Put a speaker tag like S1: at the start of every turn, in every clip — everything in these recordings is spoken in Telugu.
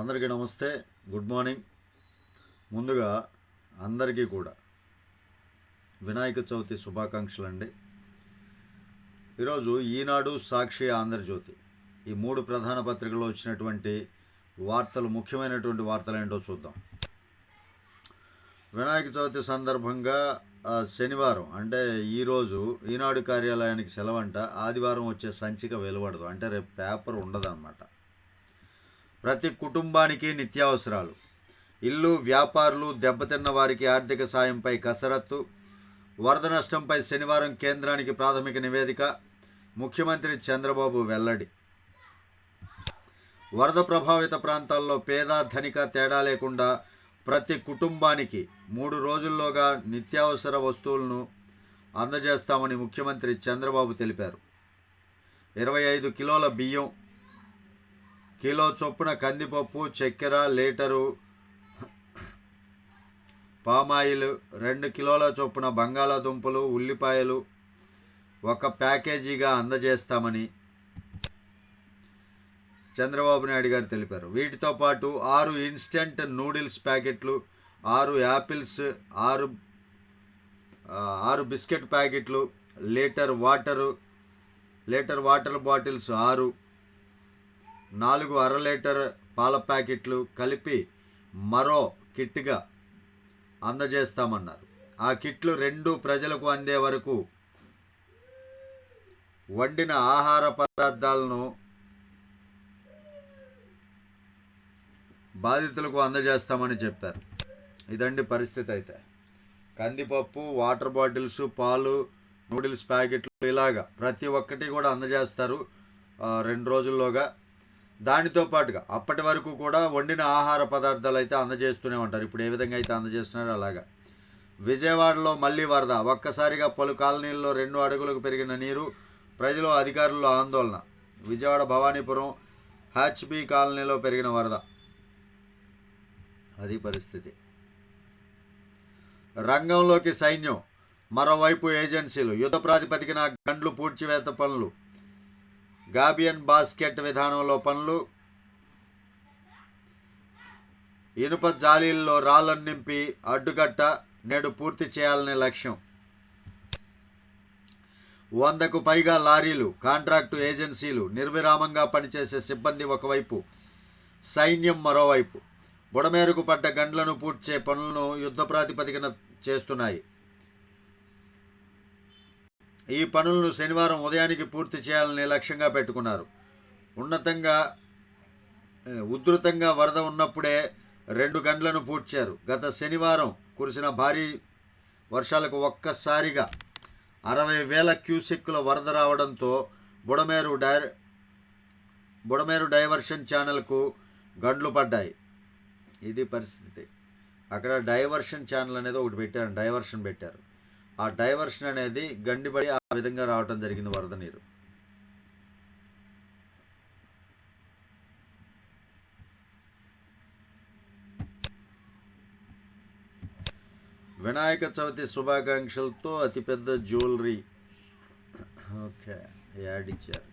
S1: అందరికీ నమస్తే గుడ్ మార్నింగ్. ముందుగా అందరికీ కూడా వినాయక చవితి శుభాకాంక్షలు అండి ఈరోజు ఈనాడు సాక్షి ఆంధ్రజ్యోతి. ఈ మూడు ప్రధాన పత్రికల్లో వచ్చినటువంటి వార్తలు ముఖ్యమైనటువంటి వార్తలు ఏంటో చూద్దాం. వినాయక చవితి సందర్భంగా శనివారం అంటే ఈరోజు ఈనాడు కార్యాలయానికి సెలవంట ఆదివారం వచ్చే సంచిక వెలువడదు. అంటే రేపు పేపర్ ఉండదన్నమాట. ప్రతి కుటుంబానికి నిత్యావసరాలు. ఇల్లు వ్యాపారులు దెబ్బతిన్న వారికి ఆర్థిక సాయంపై కసరత్తు వరద నష్టంపై శనివారం కేంద్రానికి ప్రాథమిక నివేదిక ముఖ్యమంత్రి చంద్రబాబు వెల్లడి. వరద ప్రభావిత ప్రాంతాల్లో పేద ధనిక తేడా లేకుండా ప్రతి కుటుంబానికి మూడు రోజుల్లోగా నిత్యావసర వస్తువులను అందజేస్తామని ముఖ్యమంత్రి చంద్రబాబు తెలిపారు. ఇరవై ఐదు కిలోల బియ్యం కిలో చొప్పున కందిపప్పు చక్కెర లీటరు పామాయిల్ రెండు కిలోల చొప్పున బంగాళాదుంపలు ఉల్లిపాయలు ఒక ప్యాకేజీగా అందజేస్తామని చంద్రబాబు నాయుడు గారు తెలిపారు. వీటితో పాటు ఆరు ఇన్స్టెంట్ నూడిల్స్ ప్యాకెట్లు ఆరు యాపిల్స్ ఆరు ఆరు బిస్కెట్ ప్యాకెట్లు litre water litre water bottles ఆరు నాలుగు అర లీటర్ పాల ప్యాకెట్లు కలిపి మరో కిట్గా అందజేస్తామన్నారు. ఆ కిట్లు రెండు ప్రజలకు అందే వరకు వండిన ఆహార పదార్థాలను బాధితులకు అందజేస్తామని చెప్పారు. ఇదండి పరిస్థితి అయితే. కందిపప్పు వాటర్ బాటిల్స్ పాలు నూడిల్స్ ప్యాకెట్లు ఇలాగా ప్రతి ఒక్కటి కూడా అందజేస్తారు. రెండు రోజుల్లోగా దానితో పాటుగా అప్పటి వరకు కూడా వండిన ఆహార పదార్థాలు అయితే అందజేస్తూనే ఉంటారు. ఇప్పుడు ఏ విధంగా అయితే అందజేస్తున్నారో అలాగా. విజయవాడలో మళ్ళీ వరద ఒక్కసారిగా పలు కాలనీల్లో రెండు అడుగులకు పెరిగిన నీరు ప్రజలు అధికారుల్లో ఆందోళన. విజయవాడ భవానీపురం హెచ్బి కాలనీలో పెరిగిన వరద. అది పరిస్థితి. రంగంలోకి సైన్యం మరోవైపు ఏజెన్సీలు యుద్ధ ప్రాతిపదికన గండ్లు పూడ్చివేత పనులు. గాబియన్ బాస్కెట్ విధానంలో పనులు. ఇనుప జాలీల్లో రాళ్ళను నింపి అడ్డుకట్ట నేడు పూర్తి చేయాలనే లక్ష్యం. వందకు పైగా లారీలు కాంట్రాక్టు ఏజెన్సీలు నిర్విరామంగా పనిచేసే సిబ్బంది ఒకవైపు సైన్యం మరోవైపు. బుడమేరుకు పడ్డ గండ్లను పూడ్చే పనులను యుద్ధ ప్రాతిపదికన చేస్తున్నాయి. ఈ పనులను శనివారం ఉదయానికి పూర్తి చేయాలని లక్ష్యంగా పెట్టుకున్నారు. ఉన్నతంగా ఉధృతంగా వరద ఉన్నప్పుడే రెండు గంటలను పూడ్చారు గత శనివారం కురిసిన భారీ వర్షాలకు ఒక్కసారిగా అరవై వేల క్యూసెక్కుల వరద రావడంతో బుడమేరు డైర్ బుడమేరు డైవర్షన్ ఛానల్కు గండ్లు పడ్డాయి. ఇది పరిస్థితి. అక్కడ డైవర్షన్ ఛానల్ అనేది ఒకటి పెట్టారు డైవర్షన్ పెట్టారు. ఆ డైవర్షన్ అనేది గండిపడి ఆ విధంగా రావటం జరిగింది వరద నీరు. వినాయక చవితి శుభాకాంక్షలతో అతిపెద్ద జ్యువెలరీ. ఓకే యాడ్ ఇచ్చారు.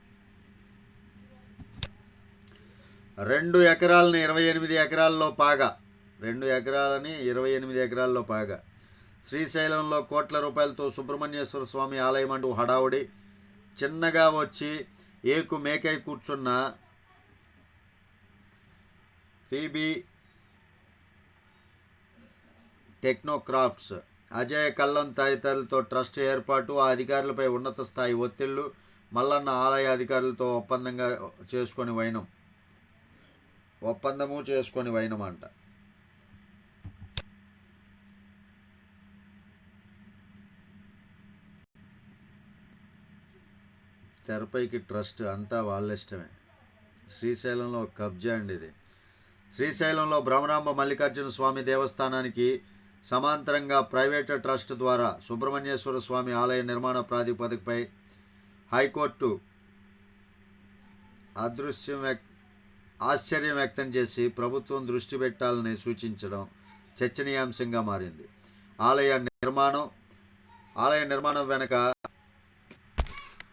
S1: రెండు ఎకరాలని ఇరవై ఎనిమిది ఎకరాల్లో పాగా. రెండు ఎకరాలని ఇరవై ఎనిమిది ఎకరాల్లో పాగా. శ్రీశైలంలో కోట్ల రూపాయలతో సుబ్రహ్మణ్యేశ్వర స్వామి ఆలయం అంటూ హడావుడి. చిన్నగా వచ్చి ఏకు మేకై కూర్చున్న ఫీబీ టెక్నోక్రాఫ్ట్స్ అజయ్ కల్లం తదితరులతో ట్రస్ట్ ఏర్పాటు ఆ అధికారులపై ఉన్నత స్థాయి ఒత్తిళ్ళు మల్లన్న ఆలయ అధికారులతో ఒప్పందంగా చేసుకొని వైనం. ఒప్పందము చేసుకొని వైనం అంట తెరపైకి ట్రస్ట్ అంతా వాళ్ళ ఇష్టమే శ్రీశైలంలో కబ్జా అండి ఇది. శ్రీశైలంలో భ్రమరాంబ మల్లికార్జున స్వామి దేవస్థానానికి సమాంతరంగా ప్రైవేట్ ట్రస్ట్ ద్వారా సుబ్రహ్మణ్యేశ్వర స్వామి ఆలయ నిర్మాణ ప్రాతిపదికపై హైకోర్టు అదృశ్యం వ్యక్ ఆశ్చర్యం వ్యక్తం చేసి ప్రభుత్వం దృష్టి పెట్టాలని సూచించడం చర్చనీయాంశంగా మారింది. ఆలయ నిర్మాణం ఆలయ నిర్మాణం వెనక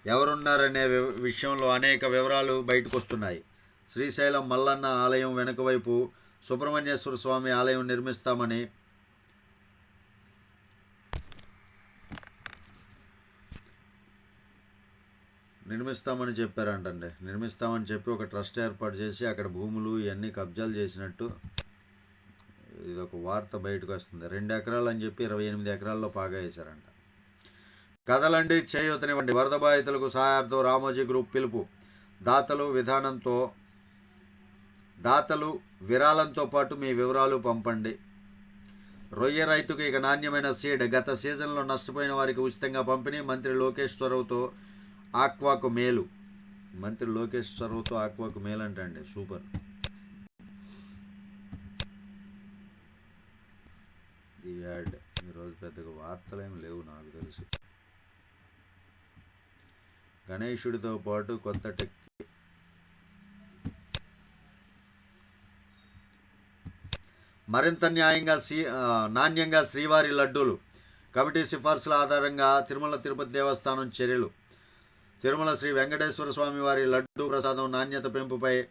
S1: ఎవరున్నారనే వి- విషయంలో అనేక వివరాలు బయటకు వస్తున్నాయి శ్రీశైలం మల్లన్న ఆలయం వెనుక వైపు సుబ్రహ్మణ్యేశ్వర స్వామి ఆలయం నిర్మిస్తామని నిర్మిస్తామని చెప్పారంటండి. నిర్మిస్తామని చెప్పి ఒక ట్రస్ట్ ఏర్పాటు చేసి అక్కడ భూములు ఇవన్నీ కబ్జాలు చేసినట్టు ఇది ఒక వార్త బయటకు వస్తుంది రెండు ఎకరాలు అని చెప్పి ఇరవై ఎనిమిది ఎకరాల్లో పాగా వేశారంట. కథలండి చేయూతనివ్వండి. వరద బాధితులకు సహాయార్థం రామోజీ గ్రూప్ పిలుపు. దాతలు విధానంతో దాతలు విరాళంతో పాటు మీ వివరాలు పంపండి. రొయ్య రైతుకు ఇక నాణ్యమైన సీడ్. గత సీజన్లో నష్టపోయిన వారికి ఉచితంగా పంపిణీ. మంత్రి లోకేశ్వరరావుతో ఆక్వాకు మేలు. మంత్రి లోకేశ్వరరావుతో ఆక్వాకు మేలు అంటండి. సూపర్. ఈ యాడ్ ఈరోజు పెద్దగా వార్తలు ఏమి లేవు నాకు తెలుసు. గణేశుడితో పాటు కొత్త టెక్ మరింత న్యాయంగా శ్రీ నాణ్యంగా శ్రీవారి లడ్డూలు కమిటీ సిఫార్సుల ఆధారంగా తిరుమల తిరుపతి దేవస్థానం చర్యలు. తిరుమల శ్రీ వెంకటేశ్వర స్వామి వారి లడ్డు ప్రసాదం నాణ్యత పెంపుపై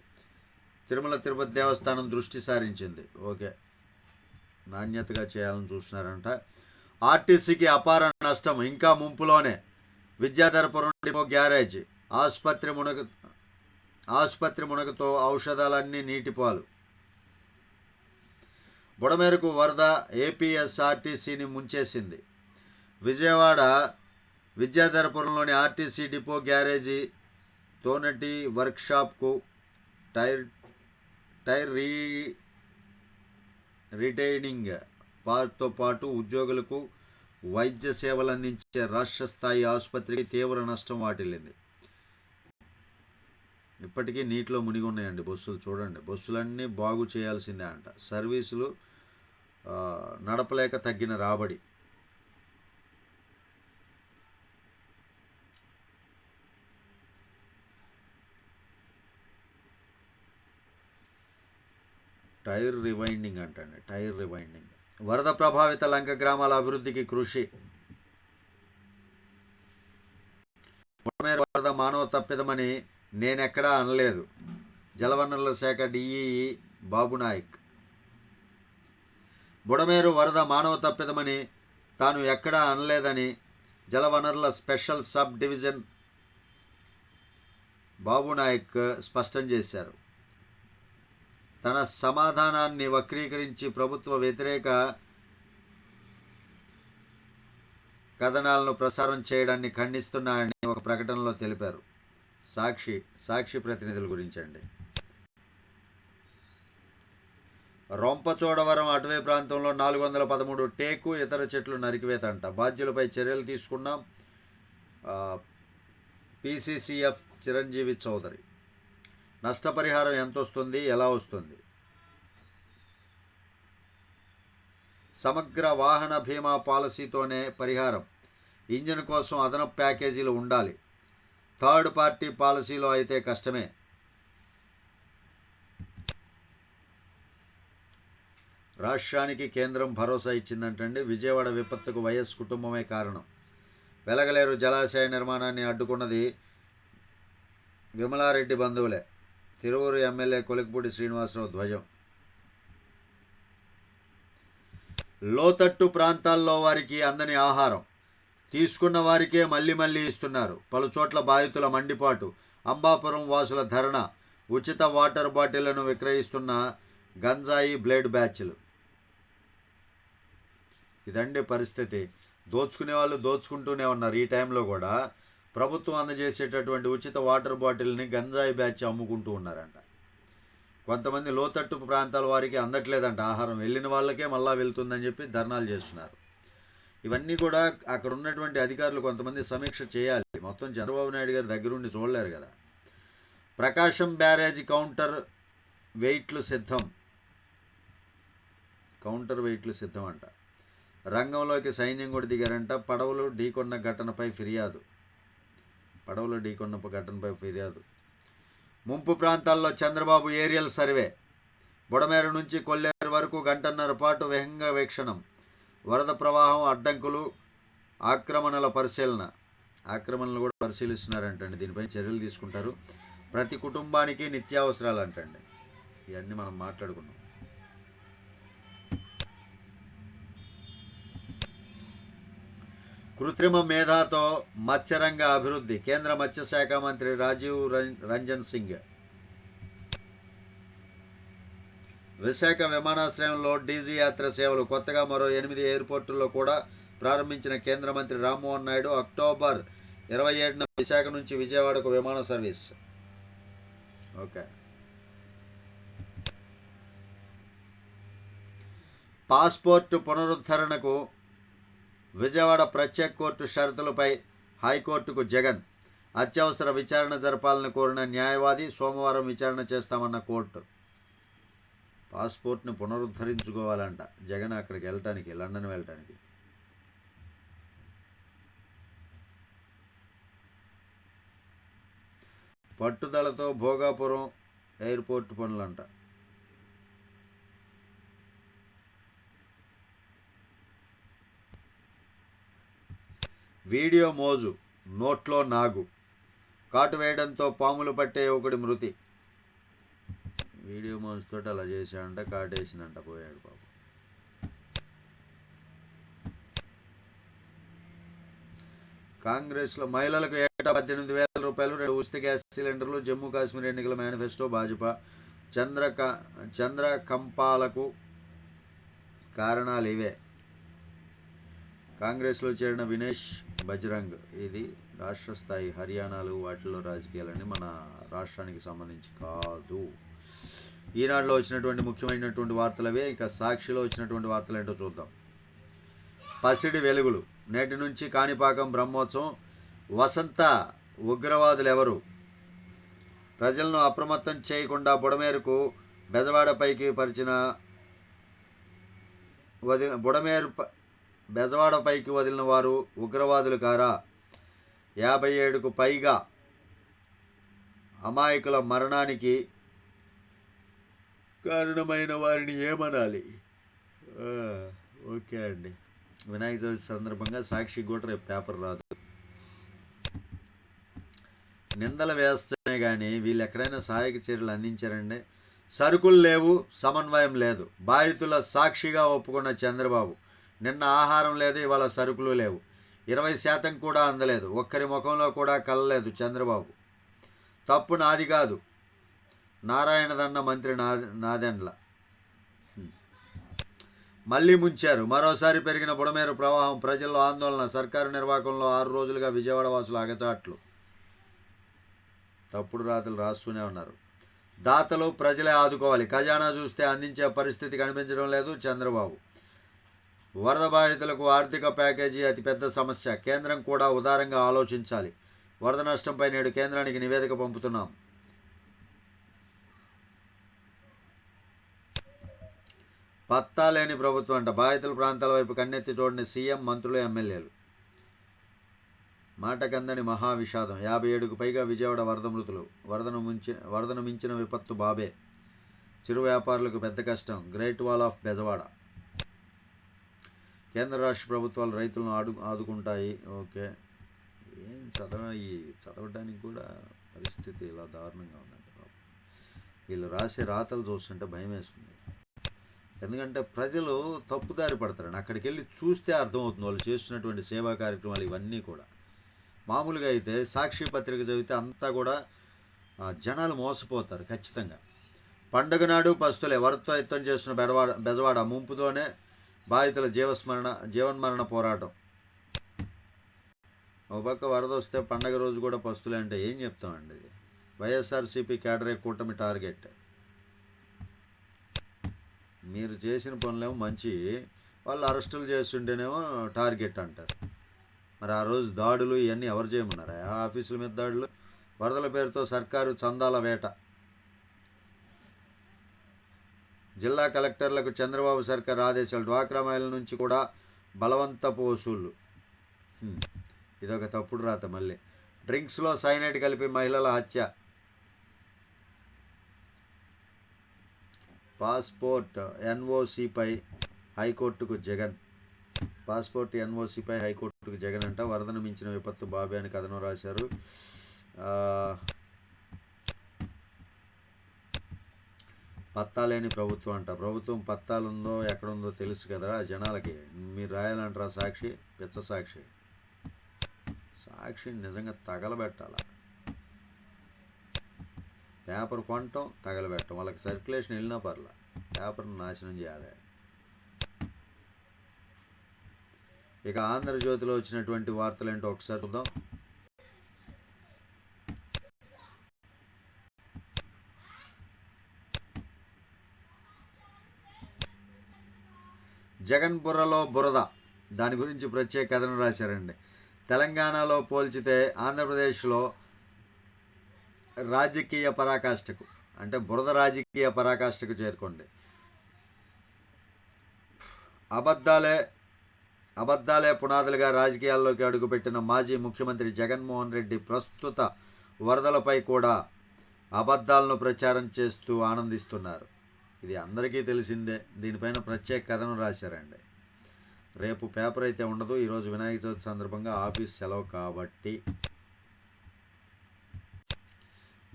S1: తిరుమల తిరుపతి దేవస్థానం దృష్టి సారించింది. ఓకే. నాణ్యతగా చేయాలని చూస్తున్నారంట. ఆర్టీసీకి అపార నష్టం ఇంకా ముంపులోనే. Vidyadharapuram depot garage. ఆసుపత్రి మునగ ఆసుపత్రి మునగతో ఔషధాలన్నీ నీటిపాలు. బుడమేరకు వరద ఏపీఎస్ఆర్టీసీని ముంచేసింది. విజయవాడ విద్యాధరపురంలోని ఆర్టీసీ డిపో గ్యారేజీ తోనటి వర్క్షాప్కు టైర్ టైర్ రీ రిటైనింగ్ పాతో పాటు ఉద్యోగులకు వైద్య సేవలు అందించే రాష్ట్ర స్థాయి ఆసుపత్రికి తీవ్ర నష్టం వాటిల్లింది. ఇప్పటికీ నీటిలో మునిగి ఉన్నాయండి బస్సులు. చూడండి బస్సులన్నీ బాగు చేయాల్సిందే అంట. సర్వీసులు నడపలేక తగ్గిన రాబడి. టైర్ రివైండింగ్ అంటండి టైర్ రివైండింగ్. వరద ప్రభావిత లంక గ్రామాల అభివృద్ధికి కృషి. బుడమేరు వరద మానవ తప్పిదమని నేనెక్కడా అనలేదు. జలవనరుల శాఖ డిఈఈ బాబునాయక్ బుడమేరు వరద మానవ తప్పిదమని తాను ఎక్కడా అనలేదని జలవనరుల స్పెషల్ సబ్ డివిజన్ బాబునాయక్ స్పష్టం చేశారు. తన సమాధానాన్ని వక్రీకరించి ప్రభుత్వ వ్యతిరేక కథనాలను ప్రసారం చేయడాన్ని ఖండిస్తున్నాయని ఒక ప్రకటనలో తెలిపారు. సాక్షి సాక్షి ప్రతినిధుల గురించి అండి రొంపచోడవరం అటవీ ప్రాంతంలో నాలుగు వందల పదమూడు టేకు ఇతర చెట్లు నరికివేతంట. బాధ్యులపై చర్యలు తీసుకున్నాం పీసీసీఎఫ్ చిరంజీవి చౌదరి. నష్టపరిహారం ఎంత వస్తుంది ఎలా వస్తుంది? సమగ్ర వాహన బీమా పాలసీతోనే పరిహారం. ఇంజిన్ కోసం అదనపు ప్యాకేజీలు ఉండాలి. థర్డ్ పార్టీ పాలసీలో అయితే కష్టమే. రాష్ట్రానికి కేంద్రం భరోసా ఇచ్చిందంటండి. విజయవాడ విపత్తుకు వైఎస్ కుటుంబమే కారణం. వెలగలేరు జలాశయ నిర్మాణాన్ని అడ్డుకున్నది విమలారెడ్డి బంధువులే. తిరువురు ఎమ్మెల్యే కొలిక్పూడి శ్రీనివాసరావు ధ్వజం. లోతట్టు ప్రాంతాల్లో వారికి అందని ఆహారం. తీసుకున్న వారికే మళ్ళీ మళ్ళీ ఇస్తున్నారు. పలు చోట్ల బాధితుల మండిపాటు అంబాపురం వాసుల ధరణ ఉచిత వాటర్ బాటిళ్ళను విక్రయిస్తున్న గంజాయి బ్లేడ్ బ్యాచ్లు. ఇదండి పరిస్థితి. దోచుకునే వాళ్ళు దోచుకుంటూనే ఉన్నారు. ఈ టైంలో కూడా ప్రభుత్వం అందజేసేటటువంటి ఉచిత వాటర్ బాటిల్ని గంజాయి బ్యాచ్ అమ్ముకుంటూ ఉన్నారంట. కొంతమంది లోతట్టు ప్రాంతాల వారికి అందట్లేదంట ఆహారం. వెళ్ళిన వాళ్ళకే మళ్ళా వెళ్తుందని చెప్పి ధర్నాలు చేస్తున్నారు. ఇవన్నీ కూడా అక్కడ ఉన్నటువంటి అధికారులు కొంతమంది సమీక్ష చేయాలి. మొత్తం చంద్రబాబు నాయుడు గారి దగ్గరుండి చూడలేరు కదా. ప్రకాశం బ్యారేజ్ కౌంటర్ వెయిట్లు సిద్ధం. కౌంటర్ వెయిట్లు సిద్ధం అంట. రంగంలోకి సైన్యం కూడా దిగారంట. పడవలు ఢీకొన్న ఘటనపై ఫిర్యాదు. పడవలు ఢీకొన్న ఘటనపై ఫిర్యాదు. ముంపు ప్రాంతాల్లో చంద్రబాబు ఏరియల్ సర్వే. బుడమేరు నుంచి కొల్లేరు వరకు గంటన్నర పాటు వేగంగా వీక్షణం. వరద ప్రవాహం అడ్డంకులు ఆక్రమణల పరిశీలన. ఆక్రమణలు కూడా పరిశీలిస్తున్నారంటండి. దీనిపై చర్యలు తీసుకుంటారు. ప్రతి కుటుంబానికి నిత్యావసరాలు అంటండి ఇవన్నీ మనం మాట్లాడుకున్నాం. కృత్రిమ మేధాతో మత్స్యరంగ అభివృద్ధి కేంద్ర మత్స్యశాఖ మంత్రి రాజీవ్ రం- రంజన్ సింగ్. విశాఖ విమానాశ్రయంలో డీజీ యాత్ర సేవలు కొత్తగా మరో ఎనిమిది ఎయిర్పోర్టుల్లో కూడా ప్రారంభించిన కేంద్ర మంత్రి రామ్మోహన్ నాయుడు అక్టోబర్ ఇరవై ఏడున విశాఖ నుంచి విజయవాడకు విమాన సర్వీస్. ఓకే. పాస్పోర్ట్ పునరుద్ధరణకు విజయవాడ ప్రత్యేక కోర్టు షరతులపై హైకోర్టుకు జగన్. అత్యవసర విచారణ జరపాలని కోరిన న్యాయవాది సోమవారం విచారణ చేస్తామన్న కోర్టు. పాస్పోర్ట్ని పునరుద్ధరించుకోవాలంట. జగన్ అక్కడికి వెళ్ళటానికి లండన్ వెళ్ళటానికి. పట్టుదలతో భోగాపురం ఎయిర్పోర్ట్ పనులంట. వీడియో మోజు నోట్లో నాగు. కాటు వేయడంతో పాములు పట్టే ఒకటి మృతి. వీడియో మోజుతో అలా చేశాడంట కాటేసిందంట పోయాడు పాపం. కాంగ్రెస్లో మహిళలకు ఏటా పద్దెనిమిది వేల రూపాయలు రెండు ఉచిత గ్యాస్ సిలిండర్లు జమ్మూ కాశ్మీర్ ఎన్నికల మేనిఫెస్టో భాజపా చంద్రక చంద్రకంపాలకు కారణాలు ఇవే. కాంగ్రెస్లో చేరిన వినేష్ బజరంగ్. ఇది రాష్ట్ర స్థాయి హర్యానాలు వాటిల్లో రాజకీయాలని మన రాష్ట్రానికి సంబంధించి కాదు. ఈనాడులో వచ్చినటువంటి ముఖ్యమైనటువంటి వార్తలవే ఇంకా ఇక సాక్షిలో వచ్చినటువంటి వార్తలు ఏంటో చూద్దాం. పసిడి వెలుగులు. నేటి నుంచి కాణిపాకం బ్రహ్మోత్సవం. వసంత ఉగ్రవాదులు ఎవరు? ప్రజలను అప్రమత్తం చేయకుండా బుడమేరుకు బెదవాడపైకి పరిచిన వది బుడమేరు బెజవాడపైకి వదిలిన వారు ఉగ్రవాదులు కారా? యాభై ఏడుకు పైగా అమాయకుల మరణానికి కారణమైన వారిని ఏమనాలి? ఓకే అండి. వినాయక చవితి సందర్భంగా సాక్షి కూడా రేపు పేపర్ రాదు. నిందలు వేస్తేనే కానీ వీళ్ళు ఎక్కడైనా సహాయక చర్యలు అందించారండి సరుకులు లేవు సమన్వయం లేదు. బాధితుల సాక్షిగా ఒప్పుకున్న చంద్రబాబు నిన్న ఆహారం లేదు ఇవాళ సరుకులు లేవు. ఇరవై శాతం కూడా అందలేదు. ఒక్కరి ముఖంలో కూడా కలలేదు చంద్రబాబు. తప్పు నాది కాదు. నారాయణదన్న మంత్రి నా నాదెండ్ల. మళ్ళీ ముంచారు. మరోసారి పెరిగిన బుడమేరు ప్రవాహం ప్రజల్లో ఆందోళన సర్కారు నిర్వాహకంలో ఆరు రోజులుగా విజయవాడ వాసులు అగచాట్లు. తప్పుడు రాతలు రాస్తూనే ఉన్నారు. దాతలు ప్రజలే ఆదుకోవాలి. ఖజానా చూస్తే అందించే పరిస్థితి కనిపించడం లేదు చంద్రబాబు. వరద బాధితులకు ఆర్థిక ప్యాకేజీ అతిపెద్ద సమస్య. కేంద్రం కూడా ఉదారంగా ఆలోచించాలి. వరద నష్టంపై నేడు కేంద్రానికి నివేదిక పంపుతున్నాం. పత్తా లేని ప్రభుత్వం అంట. బాధితుల ప్రాంతాల వైపు కన్నెత్తి చూడని సీఎం మంత్రులు ఎమ్మెల్యేలు. మాటకందని మహా విషాదం. యాభై ఏడుకు పైగా విజయవాడ వరద మృతులు. వరదను ముంచి వరదను మించిన విపత్తు బాబే. చిరు వ్యాపారులకు పెద్ద కష్టం. Great wall of Bezawada. కేంద్ర రాష్ట్ర ప్రభుత్వాలు రైతులను ఆడు ఆదుకుంటాయి. ఓకే. ఏం చదవ ఈ చదవడానికి కూడా పరిస్థితి ఇలా దారుణంగా ఉందండి బాబు. వీళ్ళు రాసే రాతలు చూస్తుంటే భయం వేస్తుంది. ఎందుకంటే ప్రజలు తప్పుదారి పడతారండి. అక్కడికి వెళ్ళి చూస్తే అర్థమవుతుంది వాళ్ళు చేస్తున్నటువంటి సేవా కార్యక్రమాలు ఇవన్నీ కూడా. మామూలుగా అయితే సాక్షి పత్రిక చదివితే అంతా కూడా జనాలు మోసపోతారు ఖచ్చితంగా. పండుగ నాడు పస్తులే ఎవరితో ఎత్తం చేస్తున్న బెడవాడ బెజవాడ ముంపుతోనే బాధితుల జీవస్మరణ జీవన్మరణ పోరాటం. ఒక పక్క వరద వస్తే పండగ రోజు కూడా పస్తులే అంటే ఏం చెప్తామండి? ఇది వైఎస్ఆర్సీపీ క్యాడరే కూటమి టార్గెట్. మీరు చేసిన పనులేమో మంచి వాళ్ళు అరెస్టులు చేస్తుంటేనేమో టార్గెట్ అంటారు. మరి ఆ రోజు దాడులు ఇవన్నీ ఎవరు చేయమన్నారు? ఆ ఆఫీసుల మీద దాడులు? వరదల పేరుతో సర్కారు చందాల వేట. జిల్లా కలెక్టర్లకు చంద్రబాబు సర్కార్ ఆదేశాలు డ్వాక్రా మహిళల నుంచి కూడా బలవంతపు వసూళ్ళు ఇదొక తప్పుడు రాత మళ్ళీ. డ్రింక్స్లో సైనైడ్ కలిపి మహిళల హత్య. పాస్పోర్ట్ ఎన్ఓసిపై హైకోర్టుకు జగన్. పాస్పోర్ట్ ఎన్ఓసిపై హైకోర్టుకు జగన్ అంట వరదను మించిన విపత్తు బాబే అని కథనం రాశారు. పత్తా లేని ప్రభుత్వం అంట. ప్రభుత్వం పత్తాలుందో ఎక్కడుందో తెలుసు కదరా జనాలకి. మీరు రాయాలంటారా సాక్షి? పిచ్చ సాక్షి. సాక్షి నిజంగా తగలబెట్టాల. పేపర్ కొనటం తగలబెట్టడం వాళ్ళకి సర్క్యులేషన్ వెళ్ళినా పర్లా. పేపర్ని నాశనం చేయాలి. ఇక ఆంధ్రజ్యోతిలో వచ్చినటువంటి వార్తలు ఏంటో ఒకసారి చూద్దాం. జగన్ బుర్రలో బురద. దాని గురించి ప్రత్యేక కథను రాశారండి. తెలంగాణలో పోల్చితే ఆంధ్రప్రదేశ్లో రాజకీయ పరాకాష్ఠకు అంటే బురద రాజకీయ పరాకాష్ఠకు చేరుకోండి అబద్ధాలే అబద్ధాలే పునాదులుగా రాజకీయాల్లోకి అడుగుపెట్టిన మాజీ ముఖ్యమంత్రి జగన్మోహన్ రెడ్డి ప్రస్తుత వరదలపై కూడా అబద్ధాలను ప్రచారం చేస్తూ ఆనందిస్తున్నారు. ఇది అందరికీ తెలిసిందే. దీనిపైన ప్రత్యేక కథను రాశారండి. రేపు పేపర్ అయితే ఉండదు. ఈరోజు వినాయక చవితి సందర్భంగా ఆఫీస్ సెలవు కాబట్టి.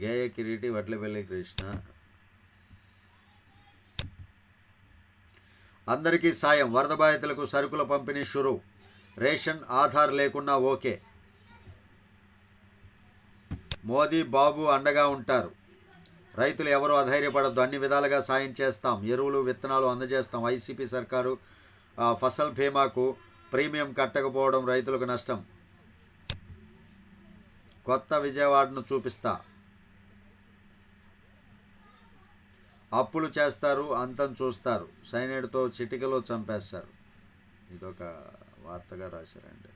S1: గేయ కిరీటి వడ్లపల్లి కృష్ణ. అందరికీ సాయం. వరద బాధితులకు సరుకుల పంపిణీ షురు. రేషన్ ఆధార్ లేకున్నా ఓకే. మోదీ బాబు అండగా ఉంటారు. రైతులు ఎవరు అధైర్యపడద్దు. అన్ని విధాలుగా సాయం చేస్తాం. ఎరువులు విత్తనాలు అందజేస్తాం. వైసీపీ సర్కారు ఫసల్ బీమాకు ప్రీమియం కట్టకపోవడం రైతులకు నష్టం. కొత్త విజయవాడను చూపిస్తా. అప్పులు చేస్తారు అంతం చూస్తారు. సైనైడ్తో చిటికలో చంపేస్తారు. ఇదొక వార్తగా రాశారండి.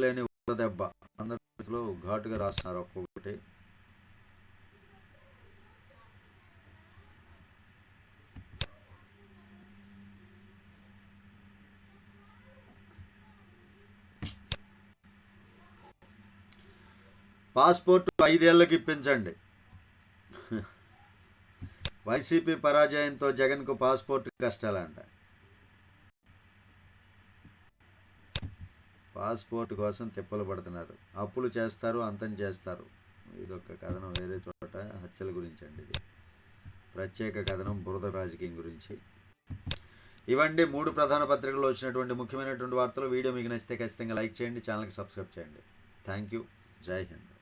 S1: లేని దెబ్బ. అందరిలో ఘాటుగా రాస్తున్నారు ఒక్కొక్కటి. పాస్పోర్ట్ ఐదేళ్ళకి ఇప్పించండి. వైసీపీ పరాజయంతో జగన్కు పాస్పోర్ట్ కష్టాలంట. పాస్పోర్ట్ కోసం తిప్పలు పడుతున్నారు. అప్పులు చేస్తారు అంతం చేస్తారు. ఇదొక కథనం వేరే చోట హత్యల గురించి అండి ఇది. ప్రత్యేక కథనం బురద రాజకీయం గురించి. ఇవండి మూడు ప్రధాన పత్రికల్లో వచ్చినటువంటి ముఖ్యమైనటువంటి వార్తలు. వీడియో మీకు నచ్చితే ఖచ్చితంగా లైక్ చేయండి ఛానల్కి సబ్స్క్రైబ్ చేయండి. Thank you. జై హింద్.